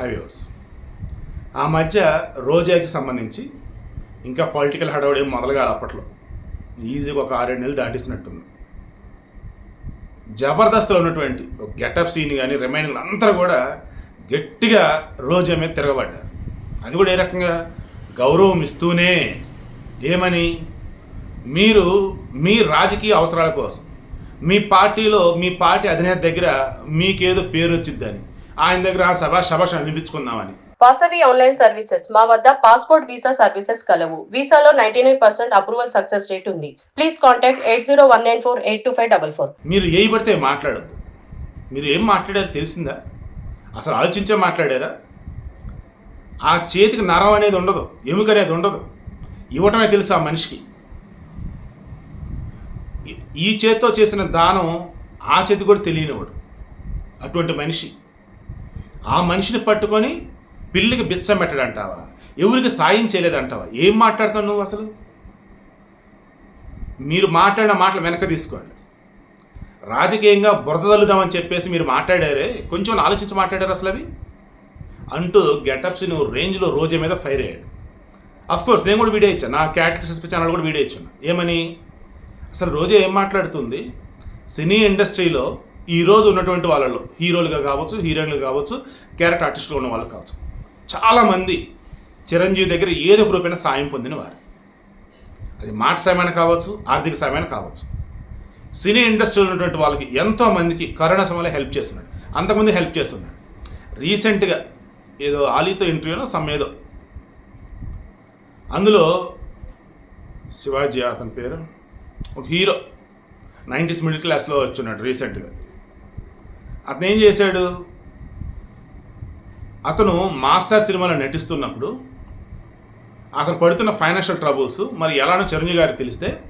Highways. ఆ మధ్య రోజాకి సంబంధించి ఇంకా పొలిటికల్ హడావుడి ఏం మొదలుగా అప్పట్లో. ఈజీగా ఒక ఆరేడు నెలలు దాటేసినట్టుంది జబర్దస్త్లో ఉన్నటువంటి గెటప్ సీన్ కానీ రిమైనింగ్ అంతా కూడా గట్టిగా రోజా మీద తిరగబడ్డారు. అది కూడా ఏ రకంగా? గౌరవం ఇస్తూనే. ఏమని? మీరు మీ రాజకీయ అవసరాల కోసం మీ పార్టీలో మీ పార్టీ అధినేత దగ్గర మీకేదో పేరు వచ్చిద్దని ఆయన దగ్గర సభా శభాష్ అనిపించుకుందామని. Vasavi online services. మా వద్ద పాస్పోర్ట్ వీసా సర్వీసెస్ కలవు. వీసాలో ninety nine percent approval success rate ఉంది. Please contact eight zero one nine four eight two five double four. మీరు ఏ పడితే మాట్లాడద్దు. మీరు ఏం మాట్లాడారో తెలిసిందా? అసలు ఆలోచించే మాట్లాడారా? ఆ చేతికి నరం అనేది ఉండదు ఎముక అనేది ఉండదు. ఇవ్వటమే తెలుసు ఆ మనిషికి. ఈ- ఈ చేత్తో చేసిన దానం ఆ చేతి కూడా తెలియనివాడు. అటువంటి మనిషి. ఆ మనిషిని పట్టుకొని పిల్లికి బిచ్చం పెట్టడంటావా? ఎవరికి సాయం చేయలేదంటావా? ఏం మాట్లాడతావు నువ్వు అసలు? మీరు మాట్లాడిన మాటలు వెనక తీసుకోండి. రాజకీయంగా బురద చల్లుదామని చెప్పేసి మీరు మాట్లాడారే కొంచెం ఆలోచించి మాట్లాడారు అసలు అవి? అంటూ గెటప్స్ నువ్వు రేంజ్లో రోజు మీద ఫైర్ అయ్యాడు. అఫ్ కోర్స్ నేను కూడా వీడియో ఇచ్చాను. నా క్యారెక్టర్ ఎస్పీ ఛానల్ కూడా వీడియో ఇచ్చాను ఏమని? అసలు రోజే ఏం మాట్లాడుతుంది? సినీ ఇండస్ట్రీలో ఈ రోజు ఉన్నటువంటి వాళ్ళలో హీరోలుగా కావచ్చు హీరోయిన్లు కావచ్చు క్యారెక్టర్ ఆర్టిస్టులు ఉన్న వాళ్ళు కావచ్చు. చాలామంది చిరంజీవి దగ్గర ఏదో ఒక రూపైన సాయం పొందిన వారు. అది మాట సాయమైన కావచ్చు ఆర్థిక సాయమైన కావచ్చు. సినీ ఇండస్ట్రీలో ఉన్నటువంటి వాళ్ళకి ఎంతో మందికి కరోనా సమయంలో హెల్ప్ చేస్తున్నాడు. అంతకుముందు హెల్ప్ చేస్తున్నాడు. రీసెంట్గా ఏదో ఆలీతో ఇంటర్వ్యూలో సమ్మేదో అందులో శివాజీ అతని పేరు. ఒక హీరో. నైంటీస్ మిడిల్ క్లాస్లో వచ్చున్నాడు రీసెంట్గా. అతను ఏం చేశాడు? అతను మాస్టర్ సినిమాలో నటిస్తున్నప్పుడు అతను పడుతున్న ఫైనాన్షియల్ ట్రబుల్స్ మరి ఎలానో చిరంజీవి గారికి తెలిస్తే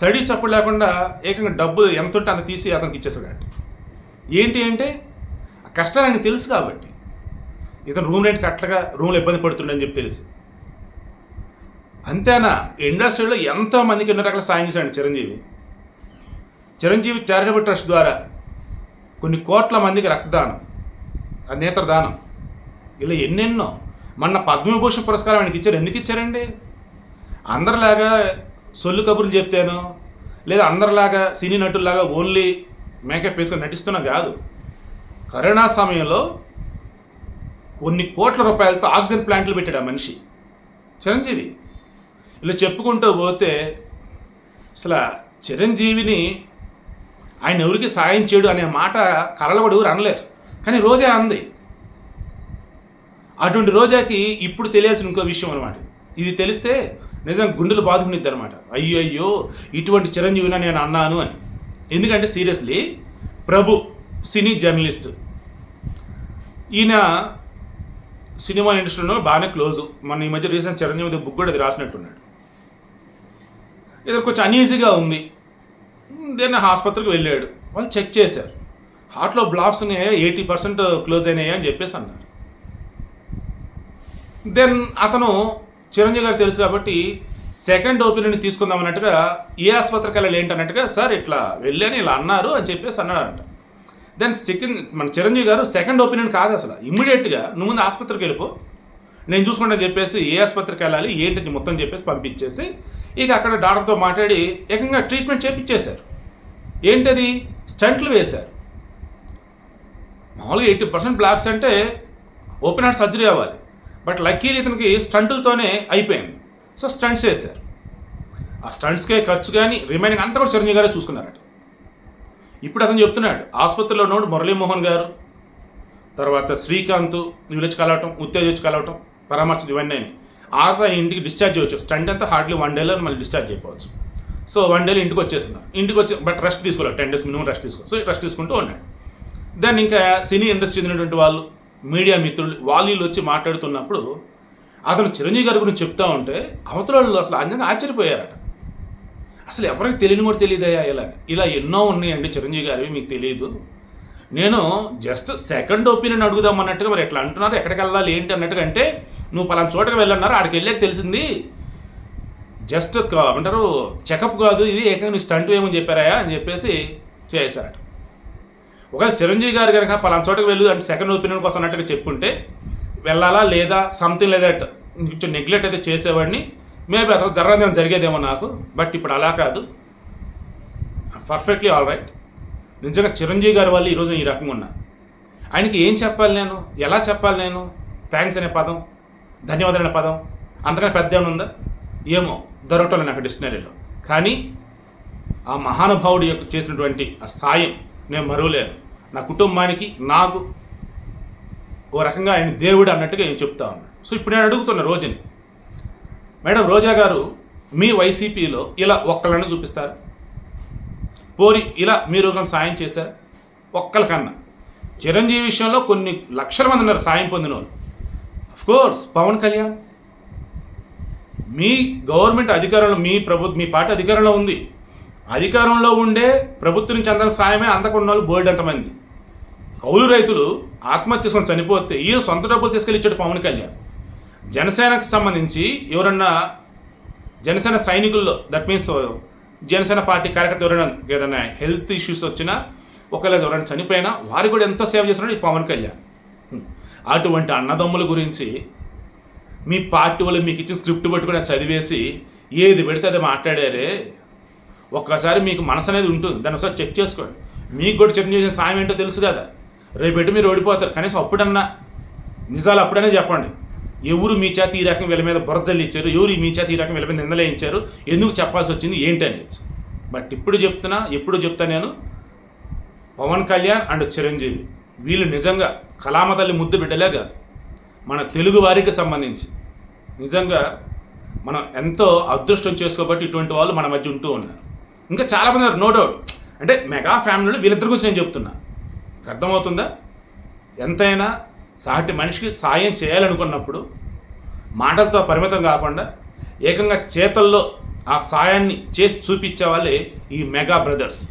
సడీ చప్పుడు లేకుండా ఏకంగా డబ్బులు ఎంత ఉంటే అంత తీసి అతనికి ఇచ్చేసాడు ఏంటి అంటే ఆ కష్టాలు ఆయనకు తెలుసు కాబట్టి. ఇతను రూమ్ రెంట్కి అట్లగా రూమ్లో ఇబ్బంది పడుతుండని చెప్పి తెలిసి. అంతేనా? ఇండస్ట్రీలో ఎంతో మందికి ఎన్నో రకాల సాయం చేశాడు చిరంజీవి. చిరంజీవి చారిటబుల్ ట్రస్ట్ ద్వారా కొన్ని కోట్ల మందికి రక్తదానం నేత్రదానం. ఇలా ఎన్నెన్నో. మొన్న పద్మవిభూషణ్ పురస్కారం ఆయనకి ఇచ్చారు. ఎందుకు ఇచ్చారండి? అందరిలాగా సొల్లు కబుర్లు చెప్తాను. లేదా అందరిలాగా సినీ నటుల్లాగా ఓన్లీ మేకప్ వేసుకొని నటిస్తున్నా కాదు. కరోనా సమయంలో కొన్ని కోట్ల రూపాయలతో ఆక్సిజన్ ప్లాంట్లు పెట్టాడు ఆ మనిషి. చిరంజీవి. ఇలా చెప్పుకుంటూ పోతే అసలు చిరంజీవిని ఆయన ఎవరికి సాయం చేయడు అనే మాట కలలబడి ఎవరు అనలేరు. కానీ రోజా అంది. అటువంటి రోజాకి ఇప్పుడు తెలియాల్సిన ఇంకో విషయం అనమాట ఇది తెలిస్తే నిజం గుండెలు బాదుకునిద్ది అనమాట అయ్యో అయ్యో ఇటువంటి చిరంజీవిని నేను అన్నాను అని. ఎందుకంటే సీరియస్లీ ప్రభు సినీ జర్నలిస్ట్. ఈయన సినిమా ఇండస్ట్రీలో బాగానే క్లోజ్. మన ఈ మధ్య రీసెంట్ చిరంజీవి బుక్ కూడా అది రాసినట్టున్నాడు. ఇది కొంచెం అన్ఈజీగా ఉంది. దేని ఆసుపత్రికి వెళ్ళాడు. వాళ్ళు చెక్ చేశారు. హార్ట్లో బ్లాక్స్ ఉన్నాయా? ఎయిటీ పర్సెంట్ క్లోజ్ అయినాయా అని చెప్పేసి అన్నారు. దెన్ అతను చిరంజీవి గారు తెలుసు కాబట్టి సెకండ్ ఒపీనియన్ తీసుకుందాం అన్నట్టుగా ఏ ఆసుపత్రికి వెళ్ళాలి ఏంటన్నట్టుగా సార్ ఇట్లా వెళ్ళాను ఇలా అన్నారు అని చెప్పేసి అన్నాడంట. దెన్ సెకండ్ మన చిరంజీవి గారు సెకండ్ ఒపీనియన్ కాదు అసలు. ఇమ్మీడియట్గా నువ్వు ముందు ఆసుపత్రికి వెళ్ళిపో. నేను చూసుకుంటా చెప్పేసి ఏ ఆసుపత్రికి వెళ్ళాలి ఏంటి మొత్తం చెప్పేసి పంపించేసి ఇక అక్కడ డాక్టర్తో మాట్లాడి ఏకంగా ట్రీట్మెంట్ చేపించేశారు. ఏంటది? స్టంట్లు వేశారు. మామూలుగా ఎయిటీ పర్సెంట్ బ్లాక్స్ అంటే ఓపెన్ హార్ట్ సర్జరీ అవ్వాలి. బట్ లక్కీలీ ఇతనికి స్టంట్లతోనే అయిపోయింది. సో స్టంట్స్ వేశారు. ఆ స్టంట్స్కే ఖర్చు కానీ రిమైనింగ్ అంతా కూడా చిరంజీవి గారే చూసుకున్నారట. ఇప్పుడు అతను చెప్తున్నాడు ఆసుపత్రిలో ఉన్నోడు మురళీమోహన్ గారు తర్వాత శ్రీకాంత్ వీళ్ళు వచ్చి కలవటం ఉత్తేజ్ వచ్చి కలవటం పరామర్శ ఇవన్నీ ఆ తర్వాత ఇంటికి డిశ్చార్జ్ చేయవచ్చు. స్టంట్ అంతా హార్డ్లీ వన్ డేలో మళ్ళీ డిశ్చార్జ్ అయిపోవచ్చు. సో వన్ డేలో ఇంటికి వచ్చేస్తున్నాను ఇంటికి వచ్చి బట్ రెస్ట్ తీసుకోవాలి టెన్ డేస్ మినిమం రెస్ట్ తీసుకో. సో రెస్ట్ తీసుకుంటూ ఉన్నాడు. దెన్ ఇంకా సినీ ఇండస్ట్రీ చెందినటువంటి వాళ్ళు మీడియా మిత్రులు వాళ్ళు వచ్చి మాట్లాడుతున్నప్పుడు అతను చిరంజీవి గారి గురించి చెప్తా ఉంటే అవతల వాళ్ళు అసలు అందంగా ఆశ్చర్యపోయారట. అసలు ఎవరికి తెలియని కూడా తెలియదయా ఇలా ఇలా ఎన్నో ఉన్నాయండి చిరంజీవి గారివి మీకు తెలియదు నేను జస్ట్ సెకండ్ ఒపీనియన్ అడుగుదాం అన్నట్టుగా మరి ఎట్లా అంటున్నారు ఎక్కడికి వెళ్ళాలి ఏంటి అన్నట్టుగా అంటే నువ్వు పలానా చోటకి వెళ్ళన్నారు ఆడికి వెళ్ళాక తెలిసింది జస్ట్ అంటారు చెకప్ కాదు ఇది ఏకంగా స్టంట్ ఏమని చెప్పారాయా అని చెప్పేసి చేశారట. ఒకవేళ చిరంజీవి గారు కనుక పలానా చోటకి వెళ్ళు అంటే సెకండ్ ఒపీనియన్ కోసం అన్నట్టుగా చెప్పుంటే వెళ్ళాలా లేదా సంథింగ్ లేదా కొంచెం నెగ్లెక్ట్ అయితే చేసేవాడిని మేబీ అతను జరగదేమో జరిగేదేమో నాకు బట్ ఇప్పుడు అలా కాదు. పర్ఫెక్ట్లీ ఆల్ రైట్ నిజంగా చిరంజీవి గారి వల్ల ఈరోజు ఈ రకంగా ఉన్నా. ఆయనకి ఏం చెప్పాలి నేను? ఎలా చెప్పాలి నేను? థ్యాంక్స్ అనే పదం ధన్యవాదాలు అనే పదం అంతకన్నా పెద్ద ఏమైనా ఉందా? ఏమో. దొరకటం నాకు డిక్షనరీలో. కానీ ఆ మహానుభావుడి యొక్క చేసినటువంటి ఆ సాయం నేను మరువలేను. నా కుటుంబానికి నాకు ఓ రకంగా ఆయన దేవుడు అన్నట్టుగా నేను చెప్తా ఉన్నాను సో ఇప్పుడు నేను అడుగుతున్న రోజుని. మేడం రోజా గారు మీ వైసీపీలో ఇలా ఒక్కళ్ళని చూపిస్తారు? పోరి ఇలా మీరు ఒక సాయం చేశారు? ఒక్కరికన్నా చిరంజీవి విషయంలో కొన్ని లక్షల మంది ఉన్నారు సాయం పొందిన వాళ్ళు. కోర్స్ పవన్ కళ్యాణ్ మీ గవర్నమెంట్ అధికారంలో మీ ప్రభు మీ పార్టీ అధికారంలో ఉంది. అధికారంలో ఉండే ప్రభుత్వం నుంచి అందరి సాయమే అందకుండా వాళ్ళు బోల్డ్ ఎంతమంది. కౌలు రైతులు ఆత్మహత్య చేసుకొని చనిపోతే ఈయన సొంత డబ్బులు తీసుకెళ్ళి ఇచ్చాడు పవన్ కళ్యాణ్. జనసేనకు సంబంధించి ఎవరన్నా జనసేన సైనికుల్లో దట్ మీన్స్ జనసేన పార్టీ కార్యకర్తలు ఎవరైనా ఏదైనా హెల్త్ ఇష్యూస్ వచ్చినా ఒకవేళ ఎవరైనా చనిపోయినా వారికి కూడా ఎంతో సేవ చేస్తున్నాడు ఈ పవన్ కళ్యాణ్. అటువంటి అన్నదమ్ముల గురించి మీ పార్టీ వాళ్ళు మీకు ఇచ్చిన స్క్రిప్ట్ పట్టుకుని చదివేసి ఏది పెడితే అది మాట్లాడారే. ఒక్కసారి మీకు మనసు అనేది ఉంటుంది. దాన్ని ఒకసారి చెక్ చేసుకోండి. మీకు కూడా చెక్ చేసిన సాయం ఏంటో తెలుసు కదా. రేపెట్టి మీరు ఓడిపోతారు. కనీసం అప్పుడన్నా నిజాలు అప్పుడనే చెప్పండి. ఎవరు మీ చేత ఈ రకం వీళ్ళ మీద బురదలు ఇచ్చారు ఎవరు మీ చేత ఈ రకం వీళ్ళ మీద నిందలేయించారు? ఎందుకు చెప్పాల్సి వచ్చింది? ఏంటి అనేది. బట్ ఇప్పుడు చెప్తున్నా ఎప్పుడు చెప్తా నేను. పవన్ కళ్యాణ్ అండ్ చిరంజీవి. వీళ్ళు నిజంగా కళామ తల్లి ముద్దు బిడ్డలే కాదు. మన తెలుగు వారికి సంబంధించి. నిజంగా మనం ఎంతో అదృష్టం చేసుకోబట్టి ఇటువంటి వాళ్ళు మన మధ్య ఉంటూ ఉన్నారు. ఇంకా చాలామంది ఉన్నారు నో డౌట్. అంటే మెగా ఫ్యామిలీలో వీళ్ళిద్దరి గురించి నేను చెప్తున్నా. అర్థమవుతుందా? ఎంతైనా సాటి మనిషికి సాయం చేయాలనుకున్నప్పుడు మాటలతో పరిమితం కాకుండా ఏకంగా చేతల్లో ఆ సాయాన్ని చేసి చూపించే వాళ్ళే ఈ మెగా బ్రదర్స్.